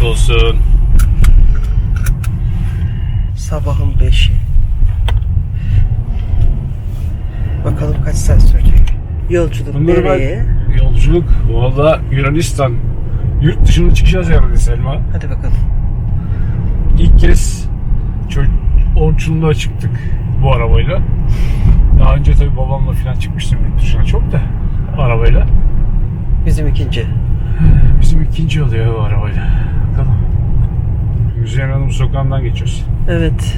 kutlu olsun. Sabahın 5'i. Bakalım kaç saat sürecek. Yolculuk Bunları nereye? ben yolculuk valla Yunanistan. Yurt dışına çıkacağız yani Selma. Hadi bakalım. İlk kez orçunluğa çıktık bu arabayla. Daha önce tabii babamla falan çıkmıştım yurt dışına çok da arabayla. Bizim ikinci. Bizim ikinci oluyor bu arabayla. Müzeyyen Hanım sokağından geçiyoruz. Evet.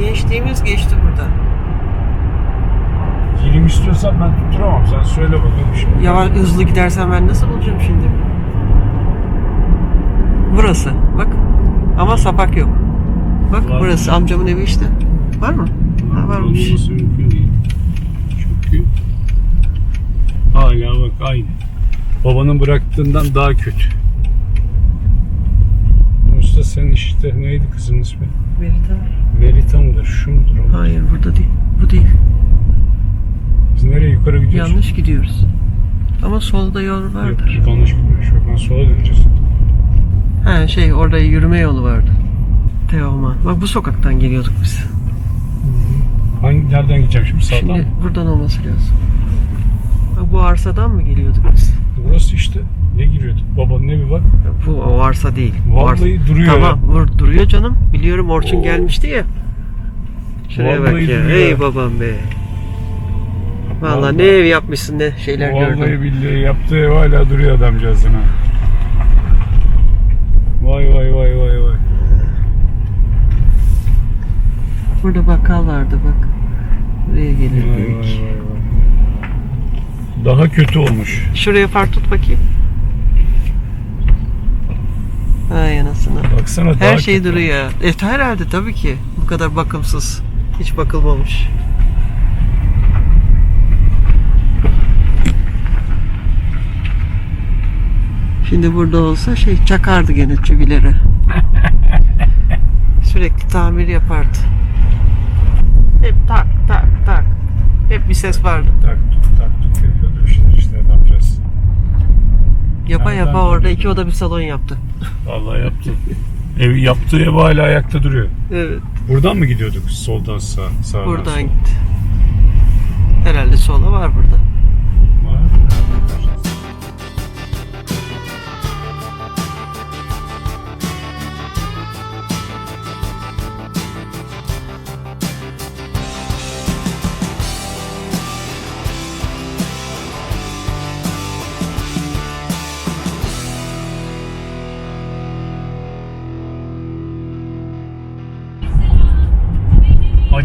Gençliğimiz geçti burada. Dilim istiyorsan ben tutturamam. Sen söyle bakalım şimdi. Yavaş hızlı gidersen ben nasıl bulacağım şimdi? Burası. Bak. Ama sapak yok. Bak Var. burası amcamın evi işte. Var mı? Ha, varmış. Olması mümkün değil. Çünkü hala bak aynı. Babanın bıraktığından daha kötü. Usta senin işte neydi kızın ismi? Merita. Merita mıdır? Şu mudur? o? Hayır burada değil. Bu değil. Biz nereye yukarı gidiyoruz? Yanlış gidiyoruz. Ama solda yol vardır. Yok, yanlış gidiyoruz. Şuradan sola döneceğiz. Ha şey orada yürüme yolu vardı. Teoman. Bak bu sokaktan geliyorduk biz. Hangi, nereden gideceğim şimdi? Sağdan Şimdi mı? buradan olması lazım. Bak bu arsadan mı geliyorduk biz? Burası işte. Ne giriyorduk? Babanın evi bak. Bu o arsa değil. Vallahi arsa- duruyor Tamam vur, duruyor canım. Biliyorum Orçun Oo. gelmişti ya. Şuraya Vallahi bak ya. duruyor. Ey babam be. Vallahi, Vallahi. ne ev yapmışsın ne şeyler Vallahi gördüm. billahi yaptığı ev hala duruyor adamcağızın ha. Vay vay vay vay vay. Burada bakkal vardı bak. Buraya Vay vay gelirdik. vay vay. Daha kötü olmuş. Şuraya far tut bakayım. Ay anasını. Baksana daha Her şey kötü. duruyor. E herhalde tabii ki. Bu kadar bakımsız. Hiç bakılmamış. Şimdi burada olsa şey çakardı gene çivileri. Sürekli tamir yapardı. Hep tak tak tak. Hep bir ses vardı. Tak tut tak tut yapıyordu bir şeyler işte adamcağız. Yapa Nereden yapa orada iki oda bir salon yaptı. Vallahi yaptı. Ev yaptığı ev hala ayakta duruyor. Evet. Buradan mı gidiyorduk? Soldan sağ, sağdan Buradan sola? gitti. Herhalde sola var burada.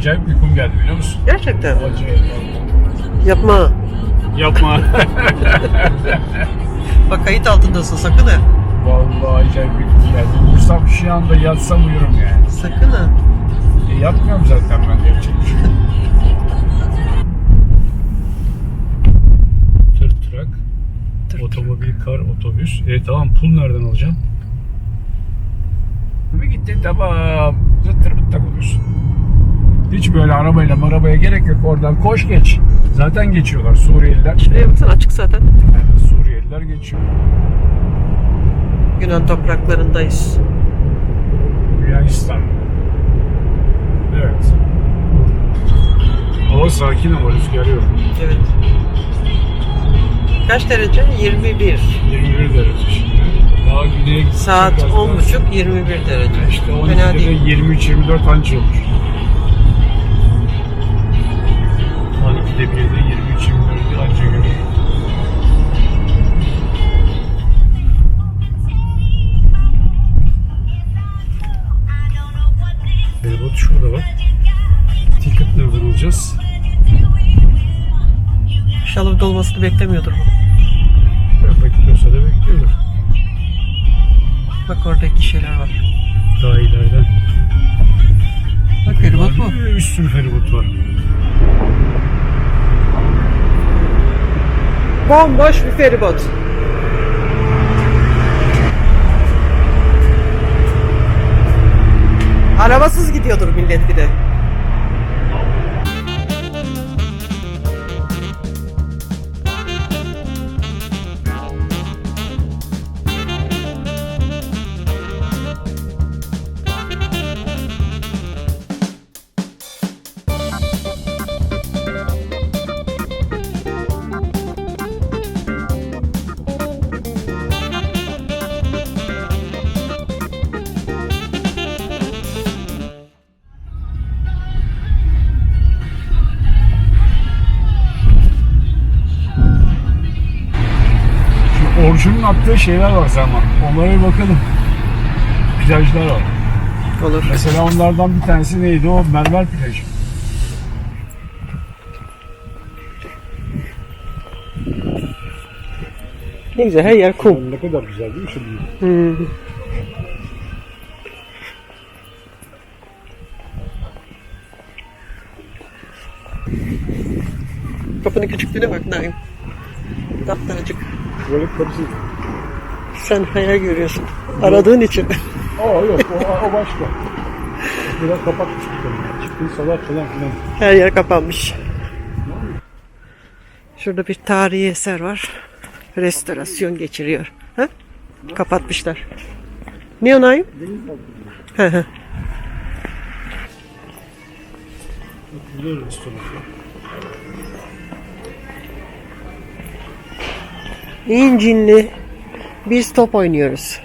Acayip uykum geldi biliyor musun? Gerçekten mi? Acayip. Yapma. Yapma. Bak kayıt altındasın sakın ha. Vallahi acayip uykum geldi. Uyursam şu anda yatsam uyurum yani. Sakın ha. E, yapmıyorum zaten ben yapacak bir şey. Tır trak, Tır otomobil, kar, otobüs. E tamam pul nereden alacağım? Mi gitti tamam. Zıttır bıttak oluyorsun. Hiç böyle arabayla arabaya gerek yok oradan koş geç. Zaten geçiyorlar Suriyeliler. Şuraya baksana açık zaten. Yani Suriyeliler geçiyor. Yunan topraklarındayız. Yunanistan. Evet. Hava sakin ama rüzgar yok. Evet. Kaç derece? 21. 21 derece şimdi. Daha güneye Saat az daha. 10.30 21 derece. İşte Fena 12'de değil. 23-24 anca olur. 12'de 1'de 23-24'de anca görür. Feribot şurada bak. Ticket nereden alacağız? İnşallah dolmasını beklemiyordur bu. Ya Bekliyorsa da bekliyordur. Bak orada iki şeyler var. Daha ileriden. Bak feribot mu? Bir sürü feribot var. Bomboş bir feribot. Arabasız gidiyordur millet bir de. Şu Orçun'un attığı şeyler var zaman. Onlara bir bakalım. Plajlar var. Olur. Mesela onlardan bir tanesi neydi o? Mermer plajı. Ne güzel her yer kum. Ne kadar güzel değil mi şimdi? Hmm. Kapının küçüklüğüne bak Naim. Tatlıcık. Tuvalet kapısı. Sen hayal görüyorsun. Aradığın için. Aa yok o, o başka. Biraz kapak çıktı. Çıktı salar falan filan. Her yer kapanmış. Şurada bir tarihi eser var. Restorasyon geçiriyor. Ha? Kapatmışlar. Ne o Naim? Hı hı. Burada restoran. İncinli. Biz top oynuyoruz.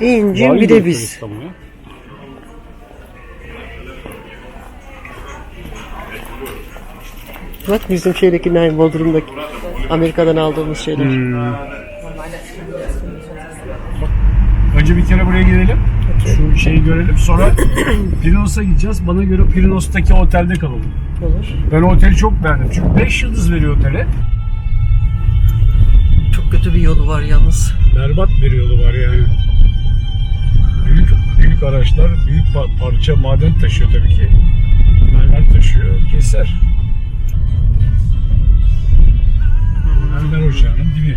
İncin bir de biz. Bak bizim şeydeki Naim Bodrum'daki Amerika'dan aldığımız şeyler. Önce bir kere buraya gidelim. Şu şeyi görelim. Sonra Pirinos'a gideceğiz. Bana göre Pirinos'taki otelde kalalım. Olur. Ben oteli çok beğendim. Çünkü 5 yıldız veriyor otele. Kötü bir yolu var yalnız. Berbat bir yolu var yani. Büyük büyük araçlar büyük pa- parça maden taşıyor tabii ki. Mermer taşıyor, keser. Mermer ocağının dibi.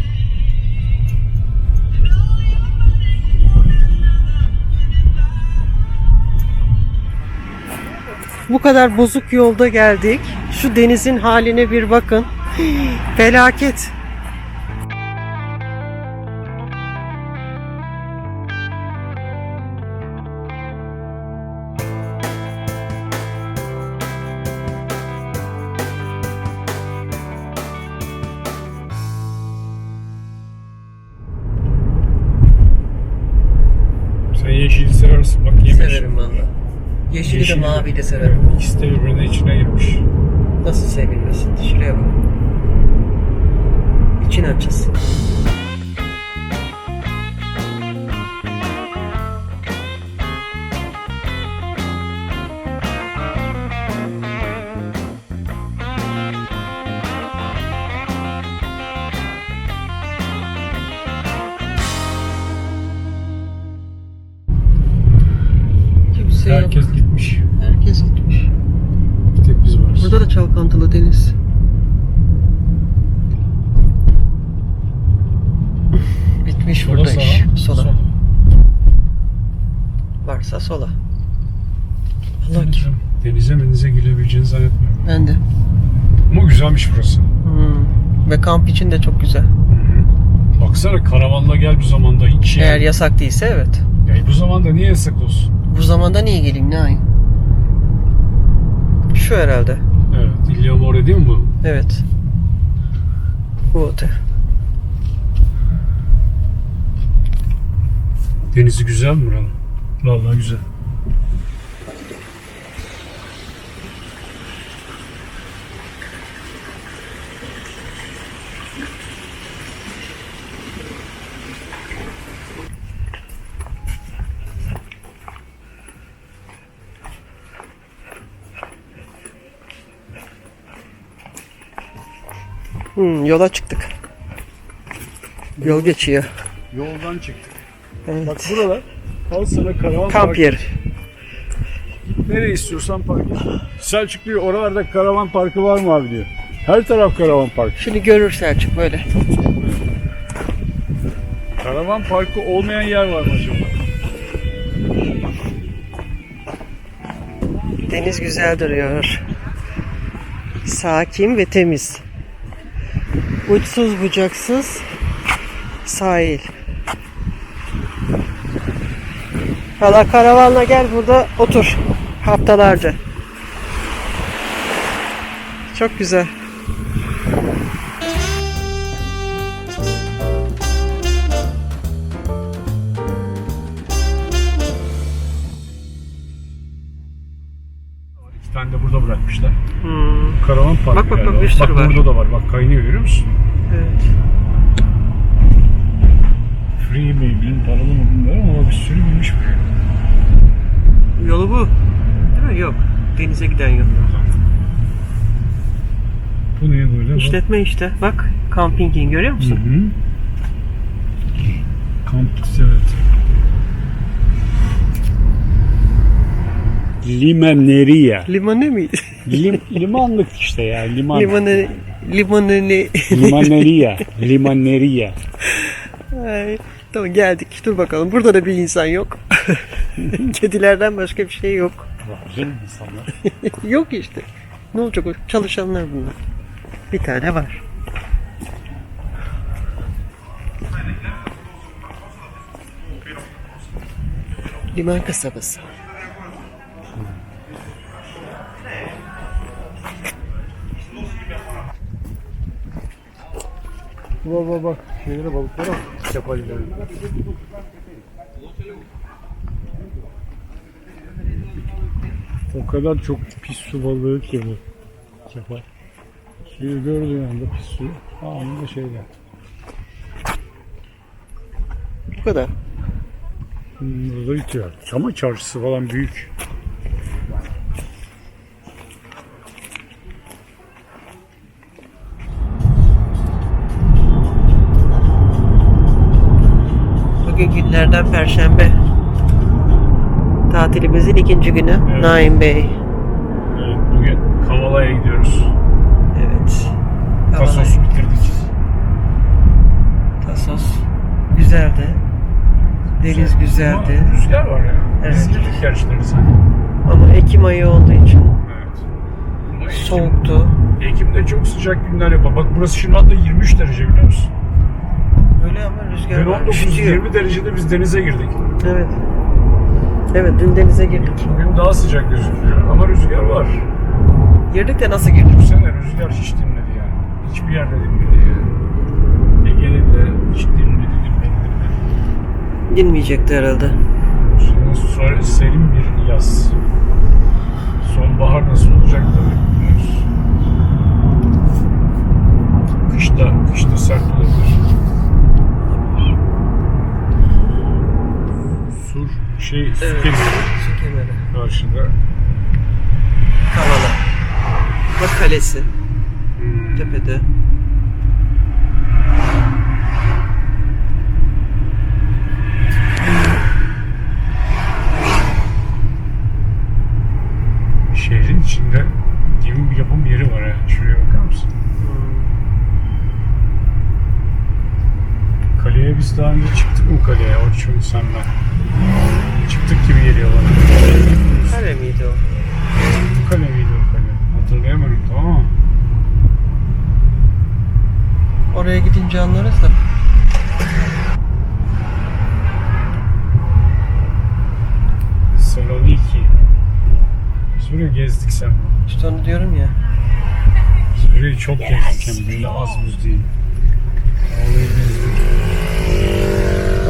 Bu kadar bozuk yolda geldik. Şu denizin haline bir bakın. Felaket. Kimse yok. Herkes gitmiş. Herkes gitmiş. Bir tek biz varız. Burada da çalkantılı deniz. Bitmiş Sola burada sağa, iş. Sola. sola. Varsa sola. Allah ki. Denize menize girebileceğini zannetmiyorum. Ben de. Ama güzelmiş burası. Hmm. Ve kamp için de çok güzel. Baksana karavanla gel bu zamanda şey. Eğer yasak değilse evet. Ya bu zamanda niye yasak olsun? Bu zamanda niye geleyim ne ayım? şu herhalde. Evet. İlya More değil mi bu? Evet. Bu otel. Denizi güzel mi buranın? Vallahi güzel. Hmm, yola çıktık. Yol geçiyor. Yoldan çıktık. Evet. Bak buralar al sana karavan Kamp parkı. yeri. Nereye istiyorsan park et. Selçuk diyor oralarda karavan parkı var mı abi diyor. Her taraf karavan parkı. Şimdi görür Selçuk böyle. Karavan parkı olmayan yer var mı acaba? Deniz güzel duruyor. Sakin ve temiz. Uçsuz bucaksız sahil. Valla karavanla gel burada otur haftalarca. Çok güzel. Sürü bak var. burada da var. Bak kaynıyor görüyor musun? evet. Free mi bilmiyorum paralı mı bilmiyorum ama bir sürü binmiş buraya. Yolu bu. Değil mi? Yok. Denize giden yol. Bu niye böyle? İşletme işte. Bak kampingin görüyor Hı musun? hı. Kamp evet. Limaneria. Limanı mıydı? Lim, limanlık işte ya liman. Limanı limanı ne? Limaneria. Limaneria. Ay, tamam geldik. Dur bakalım. Burada da bir insan yok. Kedilerden başka bir şey yok. Bak, Güzel insanlar. yok işte. Ne olacak o? Çalışanlar bunlar. Bir tane var. Liman kasabası. Bak bak bak. Şeylere balıklara bak. Kefalileri. O kadar çok pis su balığı ki bu. Kefal. Suyu gördüğün anda pis su. Anında şeyler. Bu kadar. Burada bitiyor. Ama çarşısı falan büyük. Bugün günlerden Perşembe. Tatilimizin ikinci günü. Evet. Naim Bey. Evet, bugün Kavala'ya gidiyoruz. Evet. Tasos bitirdik. Tasos. Güzeldi. Deniz güzeldi. Ama rüzgar var ya. Biz Evet. gittik gerçi denize. Ama Ekim ayı olduğu için Evet. Ekim- soğuktu. Ekim'de çok sıcak günler yapar. Bak burası şimdi hatta 23 derece biliyor musun? Öyle ama rüzgar Dün var. 19-20 derecede biz denize girdik. Evet. Evet dün denize girdik. Bugün daha sıcak gözüküyor ama rüzgar var. Girdik de nasıl girdik? Bu sene rüzgar hiç dinmedi yani. Hiçbir yerde dinmedi yani. Ege'de de hiç dinmedi, dinmedi, dinmedi. Dinmeyecekti herhalde. Sonra serin bir yaz. Sonbahar nasıl olacak da bilmiyoruz. Kışta, kışta sert olabilir. Şey, Evet. Su kemeri. karşıda. Kavala. Bak kalesi. Tepede. Şehrin içinde gemi bir yapım yeri var yani. Şuraya bakar mısın? Kaleye biz daha önce çıktık mı kaleye? Orçun senle. Çıktık gibi geliyor bana. Kale miydi o? Kale miydi o kale? Hatırlayamadım tamam mı? Oraya gidince anlarız da. Saloniki. Biz buraya gezdik sen. İşte onu diyorum ya. Burayı çok gezdik hem böyle az buz değil. Ağlayı gezdik.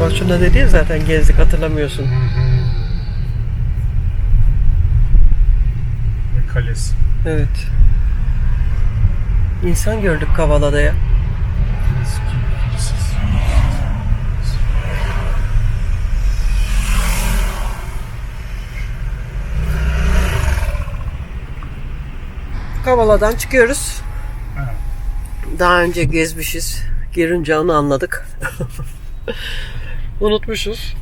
Orçun da dedi ya zaten gezdik hatırlamıyorsun. Ve kalesi. Evet. İnsan gördük Kavala'da ya. Kavala'dan çıkıyoruz. Ha. Daha önce gezmişiz. Girince onu anladık. Unutmuşuz.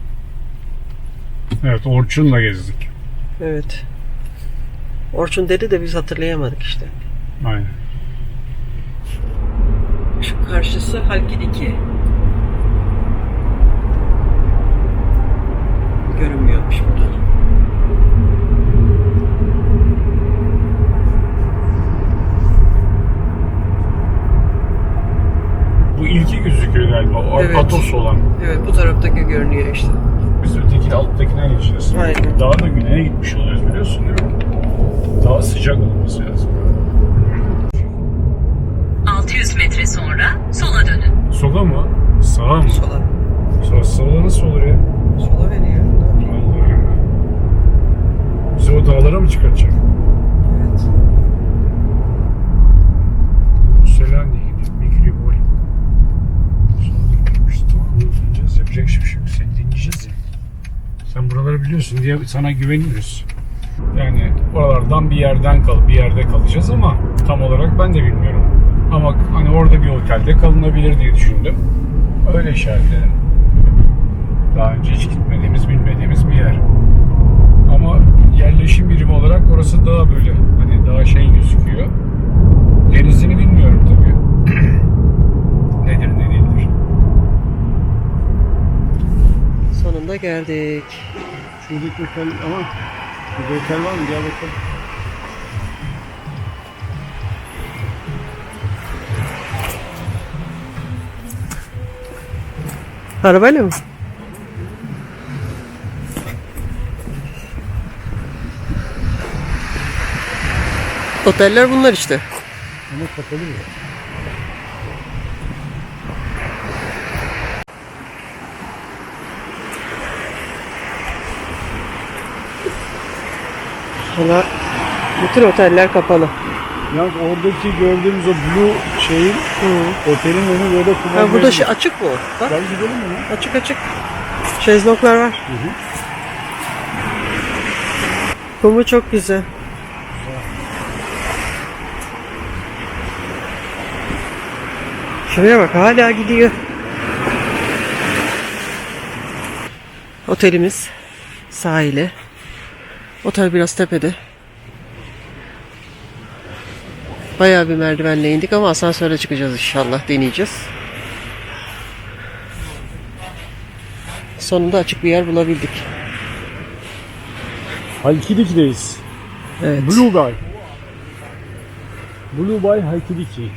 Evet Orçun'la gezdik. Evet. Orçun dedi de biz hatırlayamadık işte. Aynen. Şu karşısı Halkin 2. Görünmüyormuş buradan. Bu ilki gözüküyor galiba. O Evet. Atos olan. Evet bu taraftaki görünüyor işte. Biz öteki alttakine geçeceğiz. Aynen. Daha da güneye gitmiş oluyoruz biliyorsun değil mi? Daha sıcak olması lazım. 600 metre sonra sola dönün. Sola mı? Sağa mı? Sola. Sola, sola nasıl olur ya? Sola veriyor. Allah'ım. Bizi o dağlara mı çıkartacak? Evet. Sonra gitmiş. Tamam dinleyeceğiz. Yapacak hiçbir şey yok. Seni dinleyeceğiz ya. Sen buraları biliyorsun diye sana güveniyoruz. Yani oralardan bir yerden kal, bir yerde kalacağız ama tam olarak ben de bilmiyorum. Ama hani orada bir otelde kalınabilir diye düşündüm. Öyle işaretledim. Daha önce hiç gitmediğimiz, bilmediğimiz bir yer. Ama yerleşim birimi olarak orası daha böyle hani daha şey gözüküyor. Denizini bilmiyorum tabii. Nedir ne değildir. Sonunda geldik. Şuradaki ama burada otel var mı? Gel bakalım. Arabayla mı? Oteller bunlar işte. Ama kapalı mı? Valla bütün oteller kapalı. Yalnız oradaki gördüğümüz o blue şeyin otelin önü böyle Ha, kullanılıyor. burada şey açık mı? Bak Gel gidelim mi? lan? açık açık. Şezlonglar var. Kumu çok güzel. Şuraya bak hala gidiyor. Otelimiz sahile. Otel biraz tepede. Bayağı bir merdivenle indik ama asansöre çıkacağız inşallah deneyeceğiz. Sonunda açık bir yer bulabildik. Halkidik'deyiz. Evet. Blue Bay. Blue Bay Halkidiki.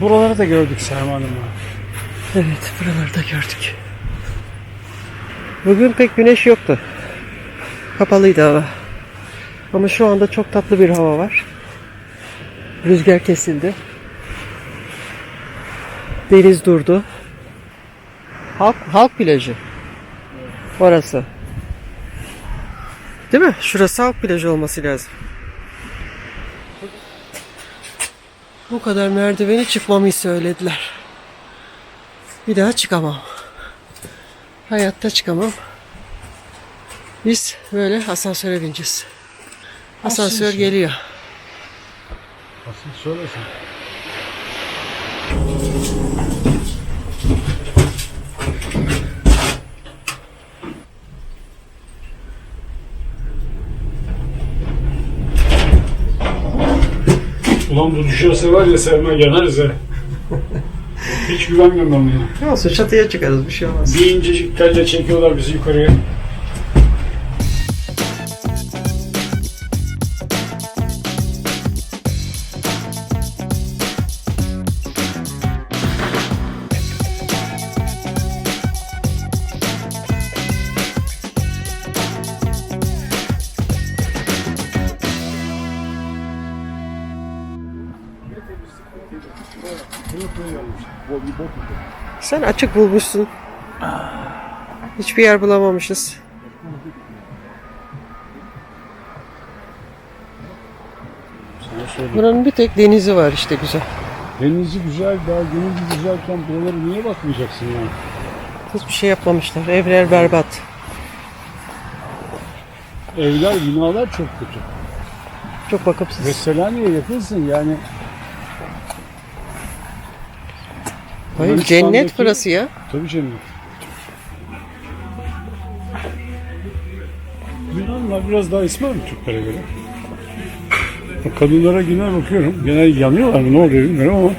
Buraları da gördük Selma Hanım'la. Evet, buralarda gördük. Bugün pek güneş yoktu. Kapalıydı hava. Ama şu anda çok tatlı bir hava var. Rüzgar kesildi. Deniz durdu. Halk, halk plajı. Orası. Değil mi? Şurası halk plajı olması lazım. Bu kadar merdiveni çıkmamı söylediler. Bir daha çıkamam. Hayatta çıkamam. Biz böyle asansöre bineceğiz. Asansör Asansör. geliyor. Asıl söylesin. Ulan bu düşerse var ya Selma yanarız ha. Hiç güvenmiyorum ben buna. Ne olsun çatıya çıkarız bir şey olmaz. Bir incecik telle çekiyorlar bizi yukarıya. Sen açık bulmuşsun. Hiçbir yer bulamamışız. Buranın bir tek denizi var işte güzel. Denizi güzel, daha denizi güzelken buraları niye bakmayacaksın yani? Hiçbir şey yapmamışlar. Evler berbat. Evler, binalar çok kötü. Çok bakımsız. Ve Selanik'e yakınsın yani. Hayır, cennet burası ya. Tabii cennet. Yunanlar biraz daha esmer mi Türklere göre? Bak, Kadınlara genel bakıyorum. Genel yanıyorlar mı ne oluyor bilmiyorum ama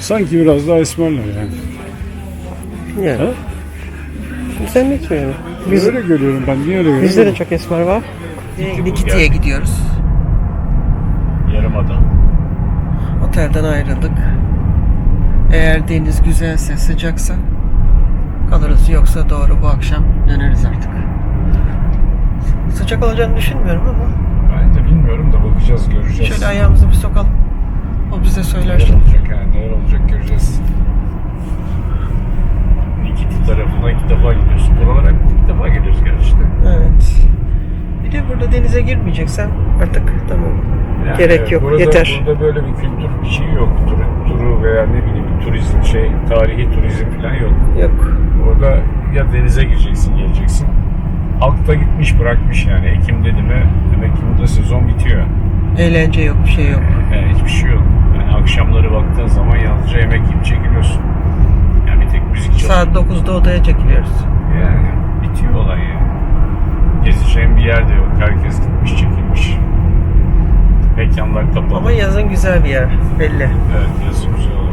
sanki biraz daha esmerler yani. Yani. Ha? Zannetmiyorum. Biz, öyle görüyorum ben. Niye öyle görüyorum? bizde de çok esmer var. Nikiti'ye gidiyoruz. Yarımada. Otelden ayrıldık. Eğer deniz güzelse, sıcaksa kalırız. Yoksa doğru bu akşam döneriz artık. Sıcak olacağını düşünmüyorum ama Ben de bilmiyorum da bakacağız göreceğiz. şöyle ayağımızı bir sokalım. O bize söyler. Neler olacak yani neler olacak göreceğiz. Nikiti tarafına ilk defa gidiyorsun. Buralara hep ilk defa geliyoruz gerçi de. Evet. Bir de burada denize girmeyeceksem artık tamam. Yani Gerek yok, burada, yeter. Burada böyle bir kültür bir şey yok. Tur, turu veya ne bileyim turizm şey, tarihi turizm falan yok. Yok. Orada ya denize gireceksin, geleceksin. Halk da gitmiş bırakmış yani. Ekim dedi mi demek ki burada sezon bitiyor. Eğlence yok, bir şey yok. Yani hiçbir şey yok. Yani akşamları baktığın zaman yalnızca yemek yiyip çekiliyorsun. Yani bir tek müzik çalıyor. Saat 9'da odaya çekiliyoruz. Yani bitiyor olay yani. Gezeceğim bir yer de yok. Herkes gitmiş çekilmiş. Mekanlar kapalı. Ama yazın güzel bir yer belli. Evet yazın güzel olur.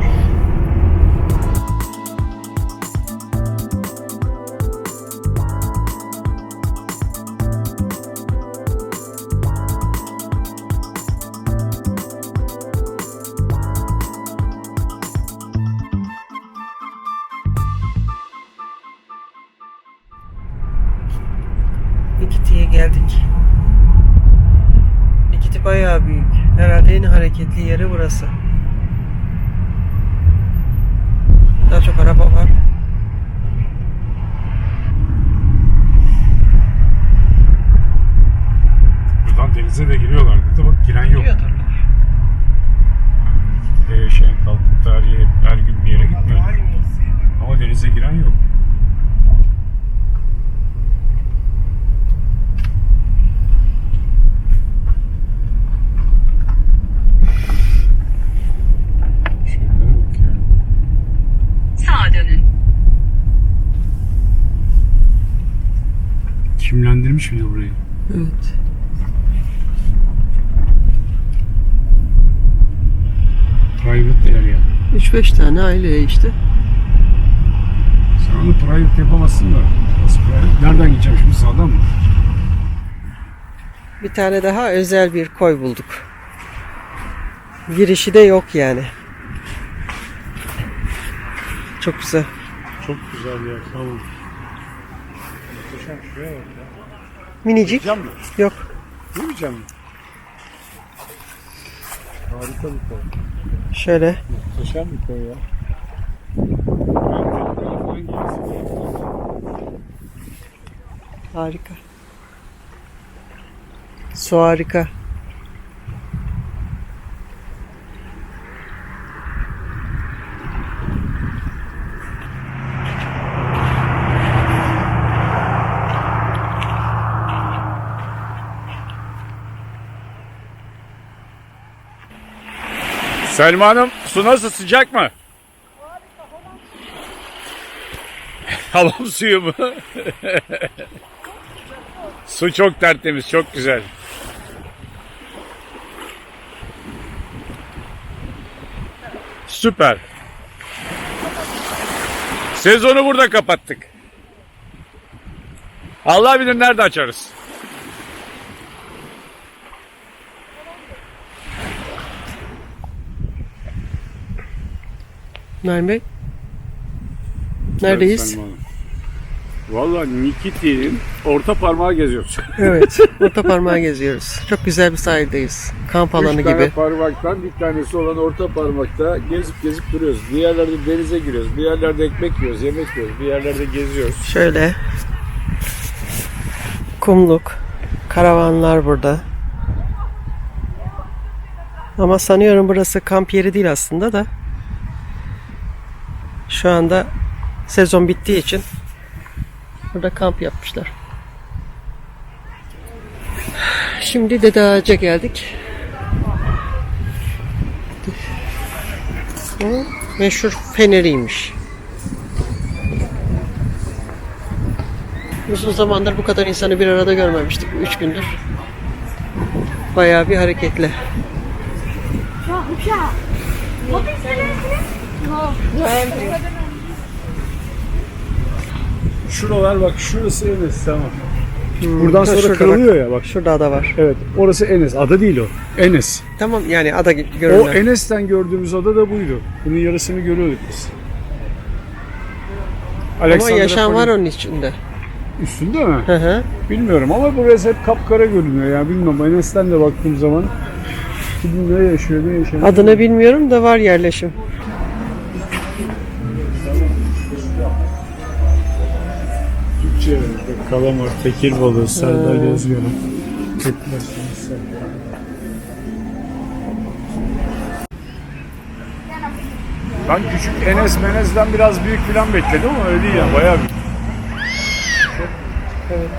Hareketli yeri burası. Daha çok araba var. Buradan denize de giriyorlardı da bak giren yok. Gidiyordurlar. Nikiti'de yaşayan kalkıp tarihi hep her gün bir yere gitmiyor. Ama denize giren yok. Şeylere bak ya. Sağa dönün. Kimlendirmiş bir de burayı. Evet. Private yer yani. 3-5 tane aileye işte. Sen onu private yapamazsın da. Nasıl private? Nereden gideceğim şimdi sağdan mı? Bir tane daha özel bir koy bulduk. Girişi de yok yani. Çok güzel. Çok güzel yer. Tamam. Muhteşem şuraya bak ya. Minicik. Gideceğim mi? Yok. Yemeyeceğim mi? Harika bir koy. Şöyle. Muhteşem bir koy ya. Harika. Su harika. Selma Hanım su nasıl sıcak mı? Hamam suyu mu? su çok tertemiz, çok güzel. Süper. Sezonu burada kapattık. Allah bilir nerede açarız. Naim Bey. Neredeyiz? Vallahi Nikiti'nin orta parmağı geziyoruz. Evet. Orta parmağı geziyoruz. Çok güzel bir sahildeyiz. Kamp alanı Üç tane gibi. parmaktan bir tanesi olan orta parmakta gezip gezip duruyoruz. Bir yerlerde denize giriyoruz, bir yerlerde ekmek yiyoruz, yemek yiyoruz, bir yerlerde geziyoruz. Şöyle. Kumluk. Karavanlar burada. Ama sanıyorum burası kamp yeri değil aslında da. Şu anda sezon bittiği için burada kamp yapmışlar. Şimdi Dede Ağaç'a geldik. Bu meşhur feneriymiş. Uzun zamandır bu kadar insanı bir arada görmemiştik. Üç gündür. Bayağı bir hareketli. Şuralar bak şurası Enes tamam. Buradan Ha, sonra şurada kırılıyor ya bak. Şurada da var. Evet orası Enes. Ada değil o. Enes. Tamam yani ada O görünüyor. Enes'ten gördüğümüz ada da buydu. Bunun yarısını görüyorduk biz. Ama Alexandra yaşam var Poli- onun içinde. Üstünde mi? Hı hı. Bilmiyorum ama burası hep kapkara görünüyor ya. Bilmiyorum Enes'ten de baktığım zaman. Kim ne yaşıyor ne yaşamıyor. Adını bilmiyorum da var yerleşim. Kalamar, tekir balığı, sardalya yazıyorum. Ben küçük Enes Menez'den biraz büyük falan bekledim ama öyle değil yani bayağı büyük. Evet.